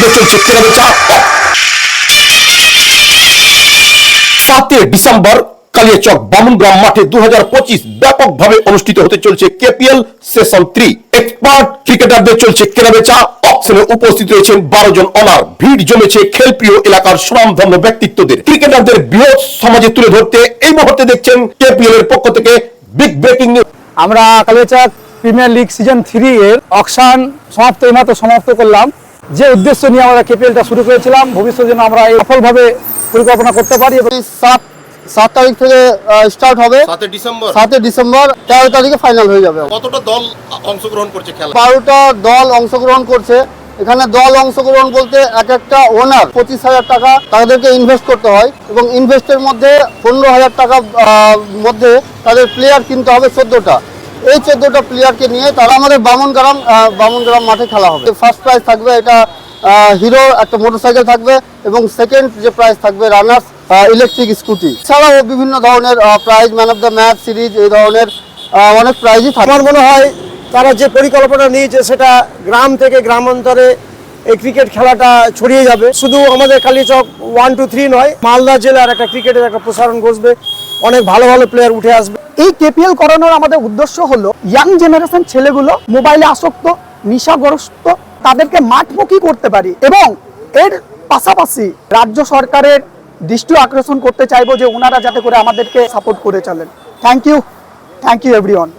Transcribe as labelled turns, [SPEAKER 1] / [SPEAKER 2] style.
[SPEAKER 1] ক্রিকেটারদের চলছে কেনাবেচা সাতই ডিসেম্বর কালিয়াচক বামুনগ্রাম মাঠে দু ব্যাপকভাবে অনুষ্ঠিত হতে চলছে কেপিএল সেশন থ্রি। এক্সপার্ট ক্রিকেটারদের চলছে কেনাবেচা। অকশনে উপস্থিত রয়েছেন বারো জন অনার। ভিড় জমেছে খেলপ্রিয় এলাকার সুনামধন্য ব্যক্তিত্বদের। ক্রিকেটারদের বৃহৎ সমাজে তুলে ধরতে এই মুহূর্তে দেখছেন কেপিএল এর পক্ষ থেকে বিগ ব্রেকিং
[SPEAKER 2] আমরা Kaliachak premier league season three এর অকশান সমাপ্ত এইমাত্র সমাপ্ত করলাম। যে উদ্দেশ্য নিয়ে আমরা কেপিএলটা শুরু করেছিলাম ভবিষ্যতে যেন আমরা এই সফলভাবে পরিকল্পনা করতে পারি এবং
[SPEAKER 3] সাত সাত তারিখ থেকে স্টার্ট হবে।
[SPEAKER 4] সাতই ডিসেম্বর।
[SPEAKER 3] সাতই ডিসেম্বর তেরো তারিখে ফাইনাল হয়ে যাবে।
[SPEAKER 4] কতটা দল অংশগ্রহণ করছে খেলা?
[SPEAKER 3] বারোটা দল অংশগ্রহণ করছে। এখানে দল অংশগ্রহণ বলতে এক একটা ওনার পঁচিশ হাজার টাকা তাদেরকে ইনভেস্ট করতে হয় এবং ইনভেস্টের মধ্যে পনেরো হাজার টাকা মধ্যে তাদের প্লেয়ার কিনতে হবে চোদ্দোটা। এই চোদ্দোটা প্লেয়ারকে নিয়ে তারা আমাদের বামনগ্রাম বামনগ্রাম মাঠে খেলা হবে। ফার্স্ট প্রাইজ থাকবে এটা হিরো একটা মোটরসাইকেল থাকবে এবং সেকেন্ড যে প্রাইজ থাকবে রানার্স ইলেকট্রিক স্কুটি ছাড়াও বিভিন্ন ধরনের prize man of the match series এই ধরনের অনেক প্রাইজই থাকবে।
[SPEAKER 2] আমার মনে হয় তারা যে পরিকল্পনা নিয়েছে সেটা গ্রাম থেকে গ্রামান্তরে এই ক্রিকেট খেলাটা ছড়িয়ে যাবে। শুধু আমাদের কালিয়াচক ওয়ান টু থ্রি নয়, মালদা জেলার একটা ক্রিকেটের একটা প্রসারণ ঘটবে। অনেক ভালো ভালো প্লেয়ার উঠে আসবে।
[SPEAKER 5] এই কেপিএল করানোর আমাদের উদ্দেশ্য হলো ইয়াং জেনারেশন ছেলেগুলো মোবাইলে আসক্ত, নিশাগ্রস্ত, তাদেরকে মাঠমুখী করতে পারি এবং এর পাশাপাশি রাজ্য সরকারের দৃষ্টি আকর্ষণ করতে চাইব যে ওনারা যাতে করে আমাদেরকে সাপোর্ট করে চলেন। Thank you thank you everyone